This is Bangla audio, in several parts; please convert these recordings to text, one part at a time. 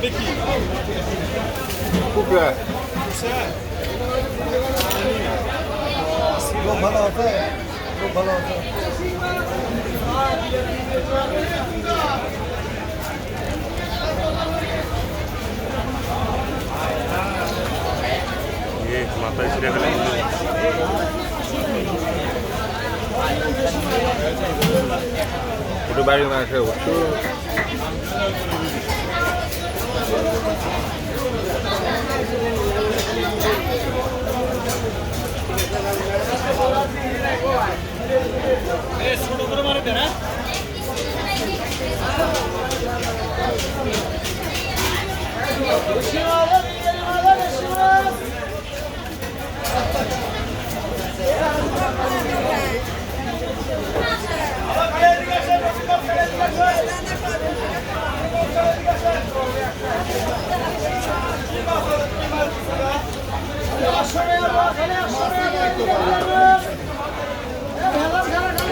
Avec qui Pourquoi Não, balança. Não, balança. ये माता श्री हमें तो बारे में é वो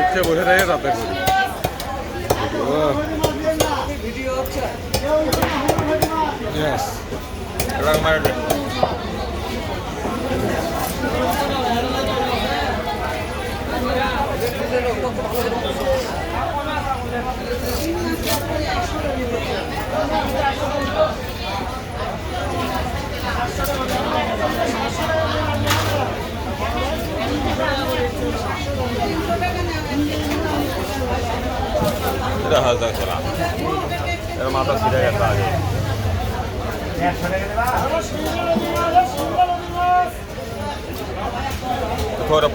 ইচ্ছে বসে থাকে তাতে রং মারবে এটা হালকা চলা এর মাথা ছিঁড়ে গেছে আগে।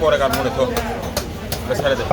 পরে কাট তো ছেড়ে দে।